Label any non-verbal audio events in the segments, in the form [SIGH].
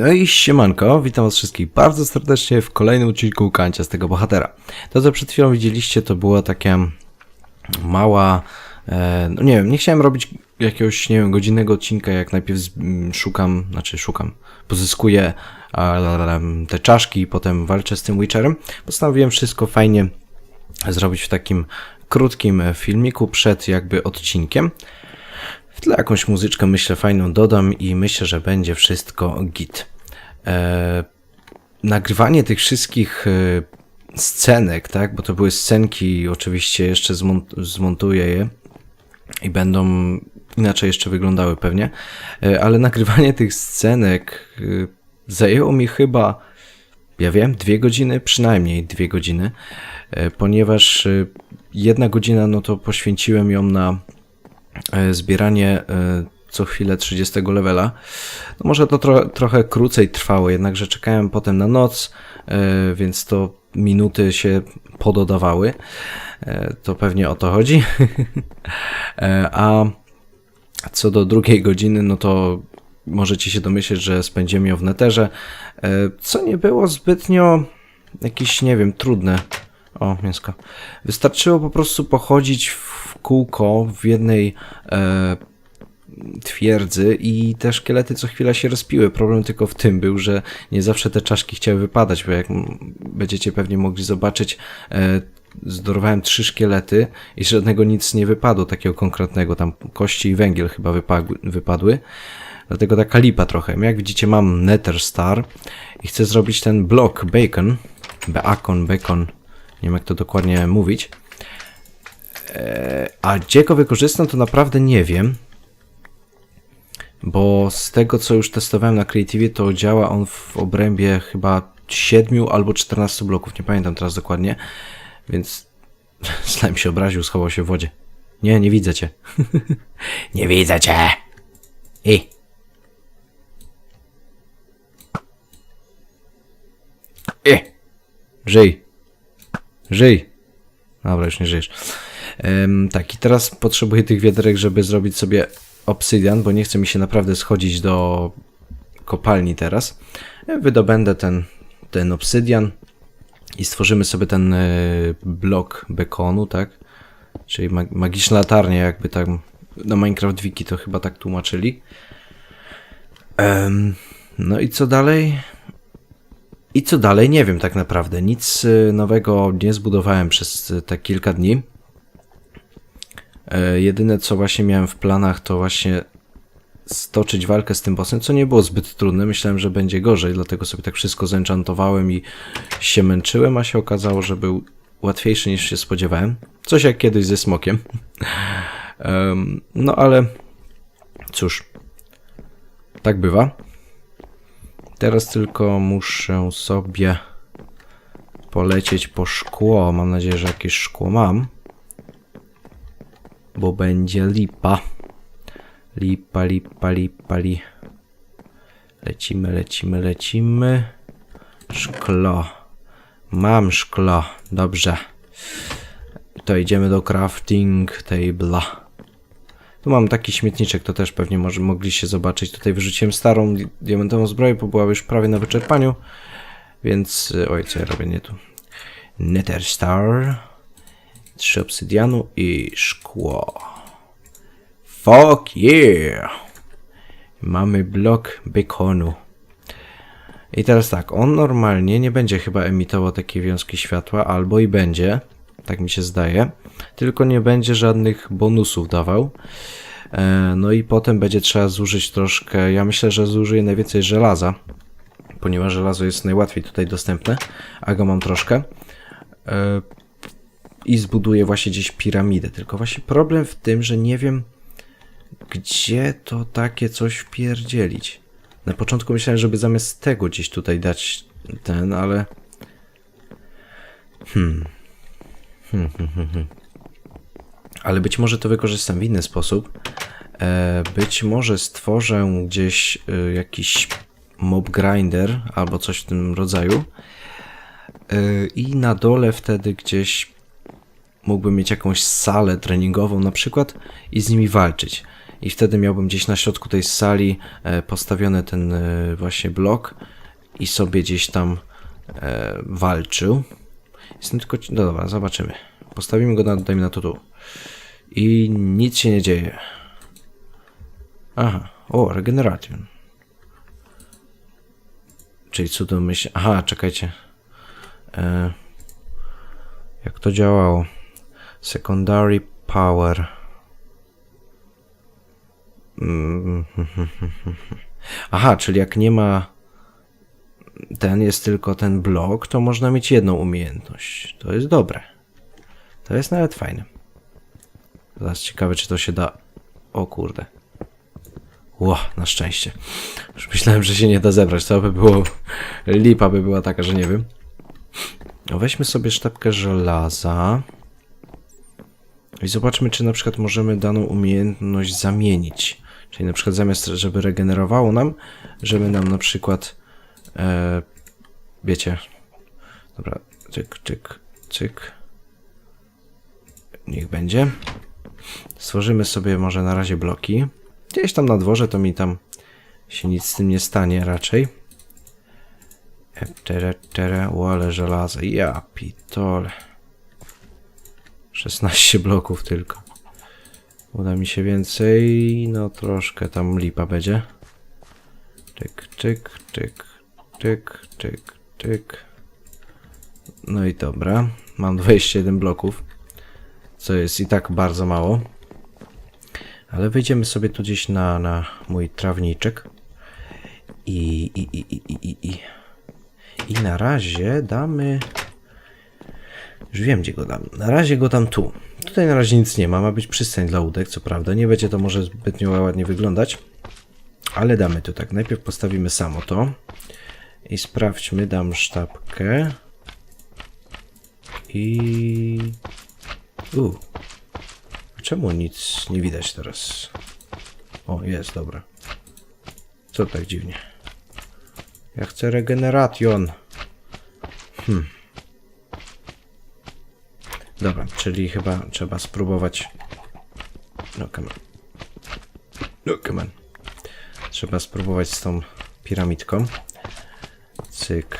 No i siemanko, witam was wszystkich bardzo serdecznie w kolejnym odcinku Kancia z tego bohatera. To co przed chwilą widzieliście to była taka mała, e, no nie wiem, nie chciałem robić jakiegoś, nie wiem, godzinnego odcinka, jak najpierw z, m, szukam, znaczy szukam, pozyskuję te czaszki i potem walczę z tym Witcherem. Postanowiłem wszystko fajnie zrobić w takim krótkim e, filmiku przed jakby odcinkiem. W tle jakąś muzyczkę myślę fajną dodam i myślę, że będzie wszystko git. E, nagrywanie tych wszystkich e, scenek, tak, bo to były scenki, oczywiście jeszcze zmont- zmontuję je i będą inaczej jeszcze wyglądały pewnie, e, ale nagrywanie tych scenek zajęło mi chyba, ja wiem, dwie godziny, przynajmniej dwie godziny, ponieważ jedna godzina, no to poświęciłem ją na zbieranie e, co chwilę 30 levela. No może to tro trochę krócej trwało, jednakże czekałem potem na noc, e, więc to minuty się pododawały. E, To pewnie o to chodzi. [LAUGHS] E, A co do drugiej godziny, no to możecie się domyśleć, że spędziłem ją w neterze, e, co nie było zbytnio jakieś, nie wiem, trudne. O, mięsko. Wystarczyło po prostu pochodzić w kółko w jednej e, twierdzy i te szkielety co chwila się rozpiły. Problem tylko w tym był, że nie zawsze te czaszki chciały wypadać, bo jak będziecie pewnie mogli zobaczyć, e, zdorowałem trzy szkielety i żadnego nic nie wypadło takiego konkretnego, tam kości i węgiel chyba wypadły, wypadły. Dlatego taka lipa trochę. Jak widzicie mam Nether Star i chcę zrobić ten blok bacon, bacon, bacon, nie wiem jak to dokładnie mówić. E, A gdzie go wykorzystam to naprawdę nie wiem. Bo z tego co już testowałem na Creative to działa on w obrębie chyba 7 albo 14 bloków, nie pamiętam teraz dokładnie. Więc [LAUGHS] slime się obraził, schował się w wodzie. Nie, nie widzę cię. [LAUGHS] nie widzę cię. I. I. Żyj. Żyj. Dobra, już nie żyjesz. Em, tak, i teraz potrzebuję tych wiaderek, żeby zrobić sobie obsydian, bo nie chce mi się naprawdę schodzić do kopalni teraz. E, Wydobędę ten, ten obsydian i stworzymy sobie ten e, blok bekonu, tak? Czyli mag magiczna latarnia, jakby tam na Minecraft Wiki to chyba tak tłumaczyli. Em, no i co dalej? I co dalej? Nie wiem tak naprawdę. Nic y, nowego nie zbudowałem przez y, te kilka dni. E, Jedyne co właśnie miałem w planach to właśnie stoczyć walkę z tym bossem, co nie było zbyt trudne. Myślałem, że będzie gorzej, dlatego sobie tak wszystko zenchantowałem i się męczyłem, a się okazało, że był łatwiejszy niż się spodziewałem. Coś jak kiedyś ze smokiem. [LAUGHS] Em, no ale cóż, tak bywa. Teraz tylko muszę sobie polecieć po szkło. Mam nadzieję, że jakieś szkło mam. Bo będzie lipa. Lipa, lipa, lipa, li. Lecimy, lecimy, lecimy. Szklo. Mam szklo. Dobrze. To idziemy do crafting table'a. Tu mam taki śmietniczek, to też pewnie może mogliście zobaczyć. Tutaj wyrzuciłem starą di- diamentową zbroję, bo była już prawie na wyczerpaniu. Więc, y, oj, co ja robię nie tu. Nether Star. Trzy obsydianu i szkło. Fuck yeah! Mamy blok bekonu. I teraz tak, on normalnie nie będzie chyba emitował takiej wiązki światła, albo i będzie, tak mi się zdaje, tylko nie będzie żadnych bonusów dawał. E, No i potem będzie trzeba zużyć troszkę, ja myślę, że zużyję najwięcej żelaza, ponieważ żelazo jest najłatwiej tutaj dostępne, a go mam troszkę. E, I zbuduję właśnie gdzieś piramidę, tylko właśnie problem w tym, że nie wiem, gdzie to takie coś wpierdzielić. Na początku myślałem, żeby zamiast tego gdzieś tutaj dać ten, ale... Hmm. [LAUGHS] Ale być może to wykorzystam w inny sposób. E, być może stworzę gdzieś e, jakiś mob grinder albo coś w tym rodzaju. E, I na dole wtedy gdzieś mógłbym mieć jakąś salę treningową na przykład i z nimi walczyć. i wtedy miałbym gdzieś na środku tej sali postawiony ten właśnie blok i sobie gdzieś tam walczył. Jestem tylko... No dobra, zobaczymy. Postawimy go, na, dajmy na to tu. I nic się nie dzieje. Aha, o, regeneration. Czyli cudem myśl... Aha, czekajcie. E, jak to działało? Secondary power. Mm, [LAUGHS] Aha, czyli jak nie ma ten, jest tylko ten blok, to można mieć jedną umiejętność. To jest dobre. To jest nawet fajne. Zaraz ciekawe, czy to się da. O kurde. Ło, na szczęście. Już myślałem, że się nie da zebrać. To by było. Lipa by była taka, że nie wiem. No weźmy sobie sztabkę żelaza. I zobaczmy, czy na przykład możemy daną umiejętność zamienić. Czyli na przykład zamiast, żeby regenerowało nam, żeby nam na przykład. E, wiecie. Dobra, cyk, cyk, cyk. Niech będzie. Stworzymy sobie może na razie bloki. Gdzieś tam na dworze to mi tam się nic z tym nie stanie raczej. Tere, tere, ale żelazo. Ja pitole. 16 bloków tylko. Uda mi się więcej. No troszkę tam lipa będzie. Tyk, tyk, tyk, tyk, tyk, tyk. No i dobra. Mam 21 bloków. Co jest i tak bardzo mało. Ale wyjdziemy sobie tu gdzieś na, na mój trawniczek. I, i, i, i, i, i, i. I na razie damy. Już wiem, gdzie go dam. Na razie go dam tu. Tutaj na razie nic nie ma. Ma być przystań dla łódek, co prawda. Nie będzie to może zbytnio ładnie wyglądać. Ale damy tu tak. Najpierw postawimy samo to. I sprawdźmy. Dam sztabkę. I. U. Czemu nic nie widać teraz? O, jest, dobra. Co tak dziwnie? Ja chcę regeneration. Hmm. Dobra, czyli chyba trzeba spróbować. No, come on. No, come on. Trzeba spróbować z tą piramidką. Cyk.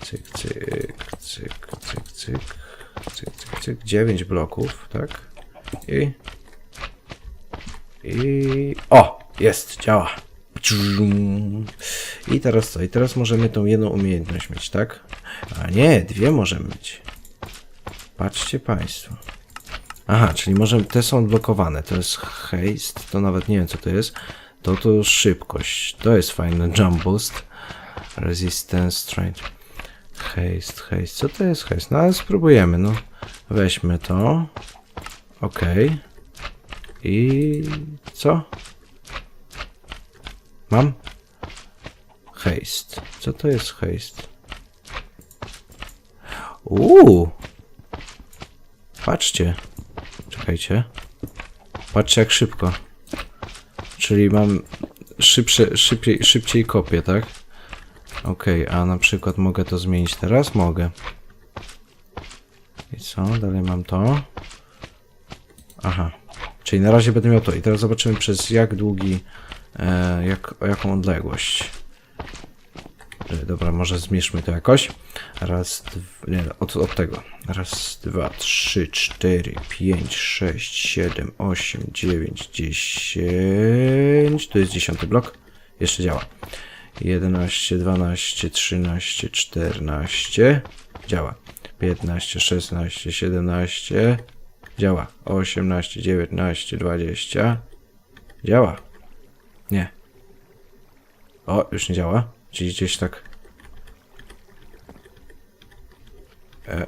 Cyk, cyk, cyk, cyk, cyk. Cyk, cyk, cyk. 9 bloków, tak? I. I. O! Jest, działa. I teraz co? I teraz możemy tą jedną umiejętność mieć, tak? A nie, dwie możemy mieć. Patrzcie Państwo. Aha, czyli możemy, te są odblokowane. To jest haste, to nawet nie wiem co to jest. To to szybkość. To jest fajne. Jump boost. Resistance, strength. Haste, haste. Co to jest haste? No ale spróbujemy, no. Weźmy to. Ok. I co? Mam? Haste. Co to jest haste? Uuu. Patrzcie. Czekajcie. Patrzcie jak szybko. Czyli mam szybsze, szybciej, szybciej kopię, tak? Okej, a na przykład mogę to zmienić teraz? Mogę. I co? Dalej mam to. Aha. Czyli na razie będę miał to. I teraz zobaczymy przez jak długi, e, jak, o jaką odległość. E, Dobra, może zmierzmy to jakoś. Raz, dwa, nie, od, od tego. Raz, dwa, trzy, cztery, pięć, sześć, siedem, osiem, dziewięć, dziesięć. To jest dziesiąty blok. Jeszcze działa. 11, 12, 13, 14. Działa. 15, 16, 17. Działa. 18, 19, 20. Działa. Nie. O, już nie działa. Czyli gdzieś tak. E,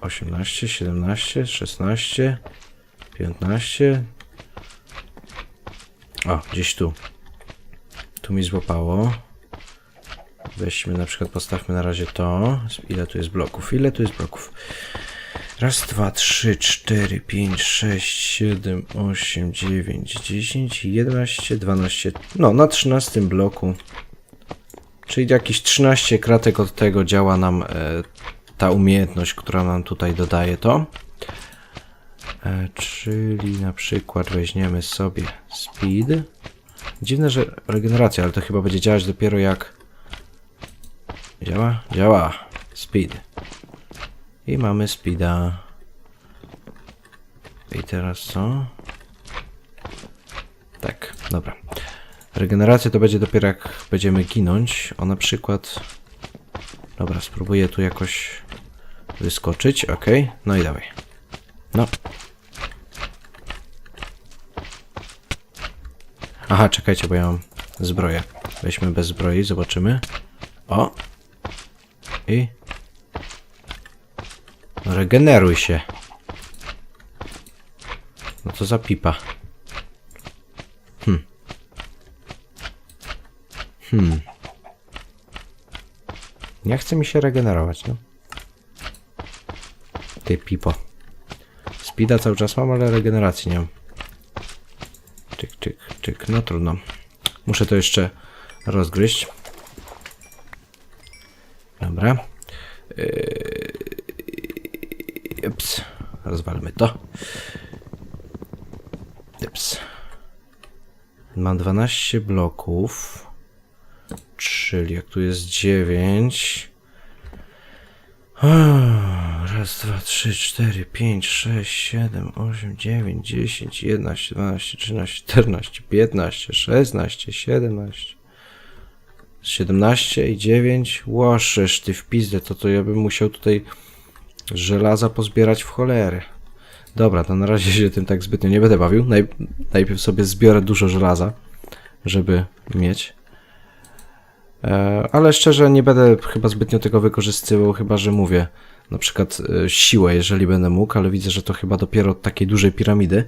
18, 17, 16, 15. O, gdzieś tu. Tu mi złapało. Weźmy na przykład, postawmy na razie to. Ile tu jest bloków? Ile tu jest bloków? Raz, dwa, trzy, cztery, pięć, sześć, siedem, osiem, dziewięć, dziesięć, jedenaście, dwanaście. No, na trzynastym bloku. Czyli jakieś 13 kratek od tego działa nam e, ta umiejętność, która nam tutaj dodaje to. E, czyli na przykład weźmiemy sobie speed. Dziwne, że regeneracja, ale to chyba będzie działać dopiero jak... Działa? Działa. Speed. I mamy speeda. I teraz co? Tak, dobra. Regeneracja to będzie dopiero jak będziemy ginąć. O na przykład... Dobra, spróbuję tu jakoś wyskoczyć. Ok, no i dawaj. No. Aha, czekajcie, bo ja mam zbroję. Weźmy bez zbroi, zobaczymy. O! I... Regeneruj się. No to za pipa. Hmm. Hmm. Nie chce mi się regenerować, no. Ty pipo. Speeda cały czas mam, ale regeneracji nie mam. Czyk, czyk, czyk. No trudno. Muszę to jeszcze rozgryźć. Dobra. Yy... Ups. Rozwalmy to. Ups. Mam 12 bloków. Czyli jak tu jest 9. Raz, dwa, trzy, cztery, pięć, sześć, siedem, osiem, dziewięć, dziesięć, jedenaście, dwanaście, trzynaście, czternaście, piętnaście, szesnaście, siedemnaście, siedemnaście i dziewięć. Łoszesz ty w pizdę, to to ja bym musiał tutaj żelaza pozbierać w cholerę. Dobra, to na razie się tym tak zbytnio nie będę bawił. Naj, najpierw sobie zbiorę dużo żelaza, żeby mieć. E, ale szczerze nie będę chyba zbytnio tego wykorzystywał, chyba że mówię na przykład e, siłę, jeżeli będę mógł, ale widzę, że to chyba dopiero od takiej dużej piramidy.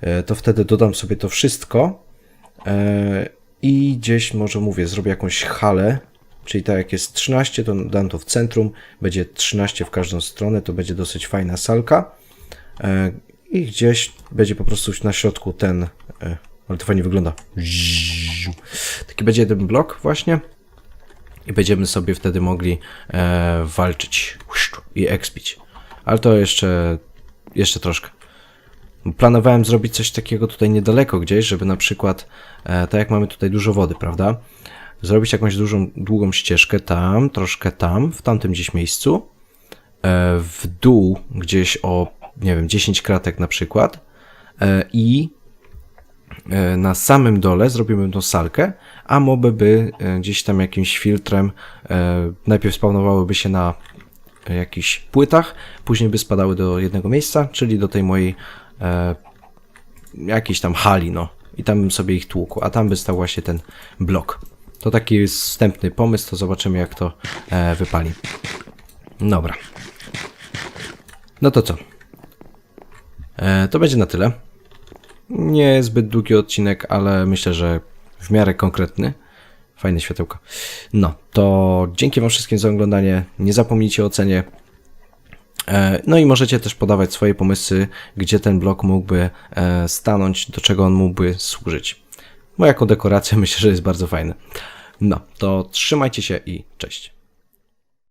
E, to wtedy dodam sobie to wszystko e, i gdzieś może mówię, zrobię jakąś halę, czyli tak jak jest 13, to dam to w centrum, będzie 13 w każdą stronę, to będzie dosyć fajna salka. I gdzieś będzie po prostu na środku ten, ale to fajnie wygląda. Taki będzie jeden blok właśnie. I będziemy sobie wtedy mogli walczyć i expić. Ale to jeszcze, jeszcze troszkę. Planowałem zrobić coś takiego tutaj niedaleko gdzieś, żeby na przykład, e, tak jak mamy tutaj dużo wody, prawda? Zrobić jakąś dużą, długą ścieżkę tam, troszkę tam, w tamtym gdzieś miejscu, e, w dół gdzieś o, nie wiem, 10 kratek na przykład e, i e, na samym dole zrobimy tą salkę, a moby by e, gdzieś tam jakimś filtrem e, najpierw spawnowałyby się na jakichś płytach, później by spadały do jednego miejsca, czyli do tej mojej e, jakiejś tam hali, no. I tam bym sobie ich tłukł, a tam by stał właśnie ten blok. To taki wstępny pomysł, to zobaczymy jak to e, wypali. Dobra. No to co? E, to będzie na tyle. Nie zbyt długi odcinek, ale myślę, że w miarę konkretny. Fajne światełko. No, to dzięki Wam wszystkim za oglądanie. Nie zapomnijcie o ocenie. E, No i możecie też podawać swoje pomysły, gdzie ten blok mógłby e, stanąć, do czego on mógłby służyć. Bo jako dekoracja [LAUGHS] myślę, że jest bardzo fajny. No, to trzymajcie się i cześć.